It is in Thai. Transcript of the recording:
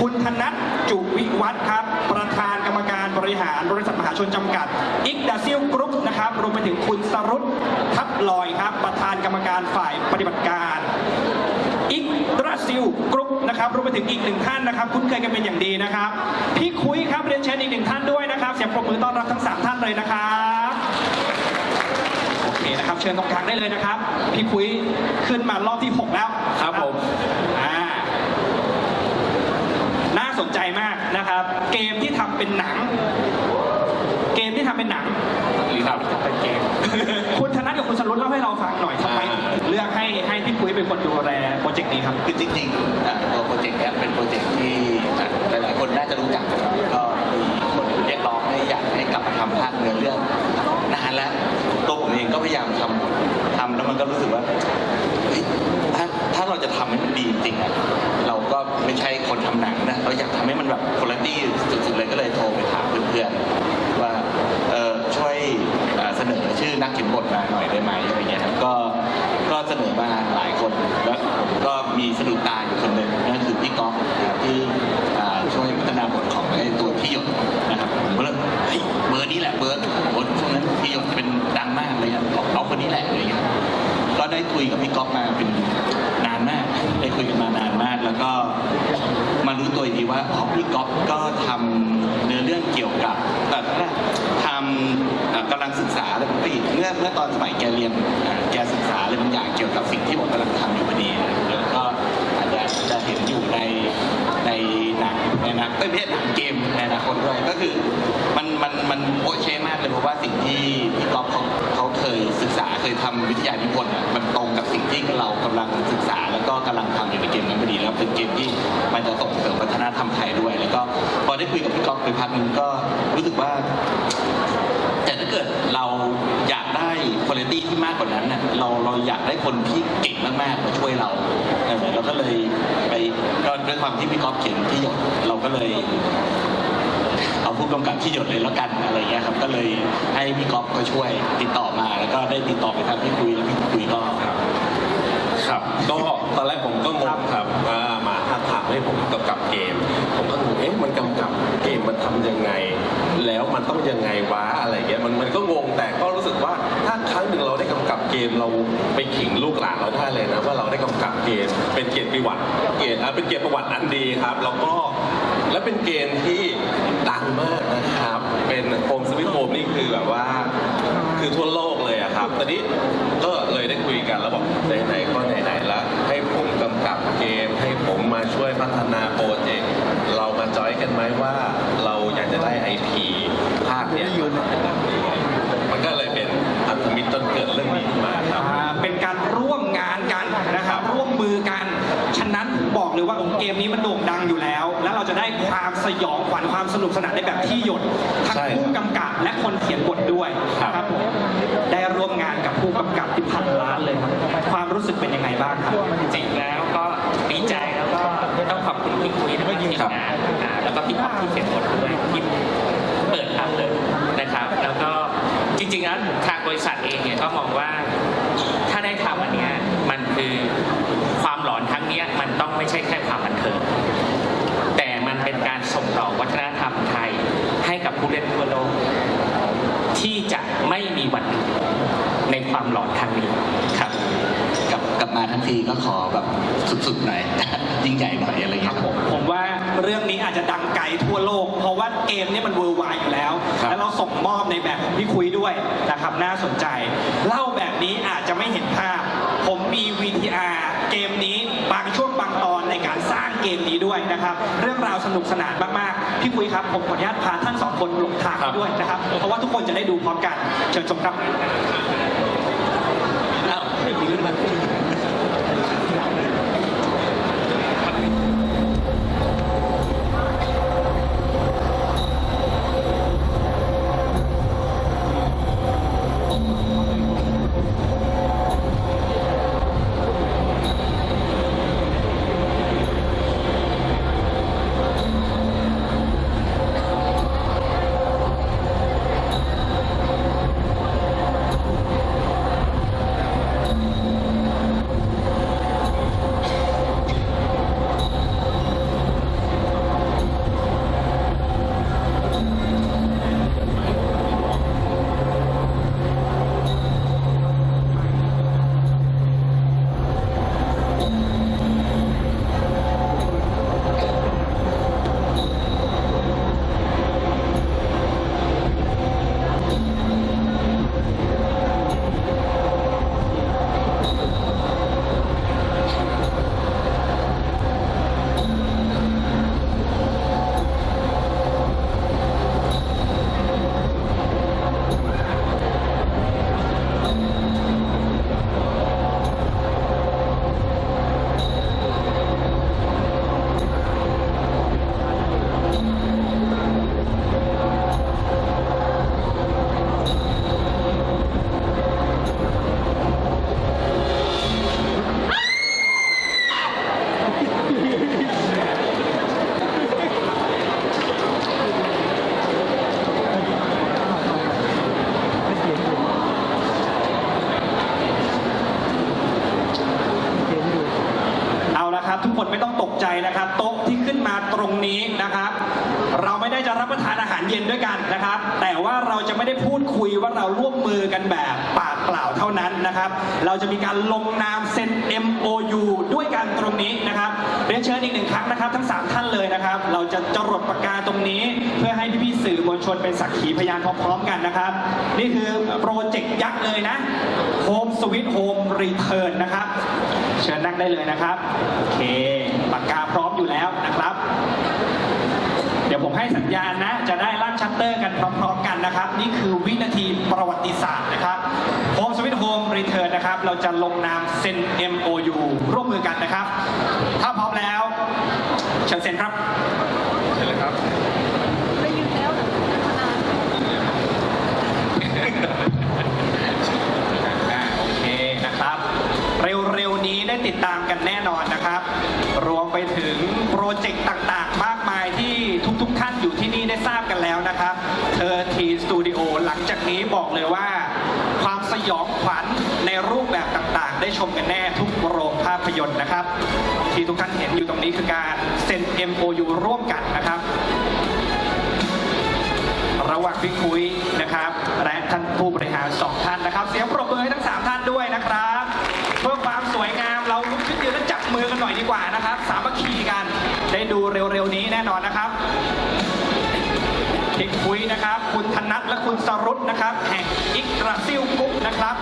คุณธนัทจุวิวัฒน์ครับ ประธานกรรมการบริหารบริษัทมหาชนจำกัดอิกดาซิลกรุ๊ปนะครับรวมไปถึงคุณสรุตทับลอยครับ ประธานกรรมการฝ่ายปฏิบัติการอิกดราซิลกรุ๊ปนะครับรวมไปถึงอีกหนึ่งท่านนะครับ คุ้นเคยกันเป็นอย่างดีนะครับ พี่คุยครับเรียนเชิญอีกหนึ่งท่านด้วยนะครับ เสียงปรบมือต้อนรับทั้งสามท่านเลยนะครับโอเคนะครับ เชิญตรงกลางได้เลยนะครับ พี่คุยขึ้นมารอบที่ 6 แล้วครับผม อ่าน่า สนใจมากนะครับ เกมที่ทำเป็นหนัง เกมที่ทำเป็นหนังครับเป็นเกม คุณธนัทกับคุณสรุตเล่าให้เราฟังหน่อยทำไมถึงเลือกให้ให้พี่คุยเป็นคนดูแลโปรเจกต์นี้ครับคือจริงๆอะตัวโปรเจกต์เนี้ยเป็นโปรเจกต์ที่ มันแบบคุณภาพสุดๆเลยก็เลยโทรไปถามเพื่อนๆว่าเออช่วยเสนอชื่อนักเขียนบทมาหน่อยได้ไหมอะไรเงี้ยครับก็ก็เสนอมาหลายคนแล้วผมก็มีสะดุดตาอยู่คนหนึ่งนั่นคือพี่ก๊อฟที่ ก็ทำเนื้อเรื่องเกี่ยวกับแต่ทำกำลังศึกษาอะไรปกติเมื่อเมื่อตอนสมัยแกเรียนแกศึกษาอะไรบางอย่างเกี่ยวกับสิ่งที่ผมกำลังทำอยู่พอดีแล้วก็อาจจะจะเห็นอยู่ นังในเอ้ยไม่ใช่หนังเกมในอนาคตด้วยก็คือมันมันมันโอเคมากเลยเพราะว่าสิ่งที่พี่ก๊อฟเขาเขาเคยศึกษาเคยทำวิทยานิพนธ์อะมันตรงกับสิ่งที่เรากำลังศึกษา แล้วก็กำลังทำอยู่ในเกมนั้นพอดีแล้วเป็นเกมที่มันจะส่งเสริมวัฒนธรรมไทยด้วย แล้วก็พอได้คุยกับพี่ก๊อฟไปพักหนึงก็รู้สึกว่า แต่ถ้าเกิดเราอยากได้คุณภาพที่มากกว่านั้นน่ะ เราเราอยากได้คนที่เก่งมากๆมาช่วยเราเออเราก็เลยไปก็ด้วยความที่พี่ก๊อฟเขียนที่หยดเราก็เลย เอาผู้กำกับที่หยดเลยแล้วกันอะไรเงี้ยครับ ก็เลยให้พี่ก๊อฟก็ช่วยติดต่อมาแล้วก็ได้ติดต่อไปทางพี่คุยแล้วพี่คุยก็ครับก็ตอนแรกผมก็งงครับว่ามาถ้าถามให้ผมกำกับเกม ผมก็งงเอ๊ะมันกำกับเกมมันทำยังไง แล้วมันต้องยังไงวะอะไรเงี้ยมันมันก็งงแต่ก็รู้สึกว่าถ้าครั้งหนึ่งเราได้กำกับเกมเราไปขิงลูกหลานเราได้เลยนะว่าเราได้กำกับเกมเป็นเกียรติประวัติเกียรติเป็นเกียรติประวัติอันดีครับ แล้วก็และเป็นเกมที่ สยองขวัญความสนุกสนานในแบบที่หยดทั้งใช่ ผู้กำกับและคนเขียนบทด้วยครับครับผมได้ร่วมงานกับผู้กำกับที่พันล้านเลยครับความรู้สึกเป็นยังไงบ้างครับจริงๆแล้วก็ดีใจแล้วก็ต้องขอบคุณพี่คุยแล้วก็ทีมงานอ่าแล้วก็พี่ป๊อปที่เขียนบทด้วยที่เปิดทางเลยนะครับ แล้วก็จริงๆแล้วทางบริษัทเองเนี่ยก็มองว่าถ้าได้ทำอันเนี้ยมันคือความหลอนครั้งเนี้ยมันต้องไม่ใช่แค่ความบันเทิง แต่มันเป็นการส่งต่อวัฒนธรรมไทยให้กับ ผู้เล่นทั่วโลกที่จะไม่มีวันหยุดในความหลอนครั้งนี้ครับกลับกลับมาทั้งทีก็ขอแบบสุดๆหน่อย ยิ่งใหญ่หน่อยอะไรเงี้ยครับผมว่าเรื่องนี้อาจจะดังไกลทั่วโลก เพราะว่าเกมนี้มันเวอร์ไวอยู่แล้วครับแล้วเราส่งมอบในแบบของพี่คุย เรื่องราวสนุกสนานมากๆ พี่คุยครับ ผมขออนุญาตพาท่านสองคนลงทางไปด้วยนะครับ เพราะว่าทุกคนจะได้ดูพร้อมกัน เชิญชมครับ อ้าวไม่มีขึ้นมาที่ นะครับ โต๊ะ เราร่วมมือกันแบบปากเปล่าเท่านั้นนะครับ เราจะมีการลงนามเซ็น MOU ด้วยกันตรงนี้นะครับเรียนเชิญอีกหนึ่งครั้งนะครับ ทั้ง 3 ท่านเลยนะครับ เราจะจรดปากกาตรงนี้ เพื่อให้พี่ๆสื่อมวลชนเป็นสักขีพยานพร้อมๆกันนะครับ นี่คือโปรเจกต์ยักษ์เลยนะ Home Sweet Home Return นะครับ เชิญนั่งได้เลยนะครับ โอเค ปากกาพร้อมอยู่แล้วนะครับ เดี๋ยวผมให้สัญญาณนะ จะได้ลั่นชัตเตอร์กันพร้อมๆกันนะครับ นี่คือวินาทีประวัติศาสตร์นะครับ Home Sweet Home Return นะครับ เราจะลงนามเซ็น MOU ร่วมมือกันนะครับ ถ้าพร้อมแล้วเชิญเซ็นครับเห็นเลยครับได้ยินแล้วเหรอมานานอ่าโอเคนะครับ เร็วๆนี้ได้ติดตามกันแน่นอนนะครับ รวมไปถึงโปรเจกต์ต่าง ยองขวัญในรูปแบบต่างๆ ได้ชมกันแน่ทุกโรงภาพยนตร์นะครับ ที่ทุกท่านเห็นอยู่ตรงนี้คือการเซ็น MOU ร่วมกันนะครับ ระหว่างพี่คุยนะครับ และท่านผู้บริหารสองท่านนะครับ เสียงปรบมือให้ทั้งสามท่านด้วยนะครับ เพื่อความสวยงามเราลุกขึ้นยืนและจับมือกันหน่อยดีกว่านะครับ สามัคคีกันได้ดูเร็วๆนี้แน่นอนนะครับพี่คุยนะครับ คุณธนัทและคุณสรุตนะครับ แห่งอิกราซิลกรุ๊ปนะครับโอเค นะครับ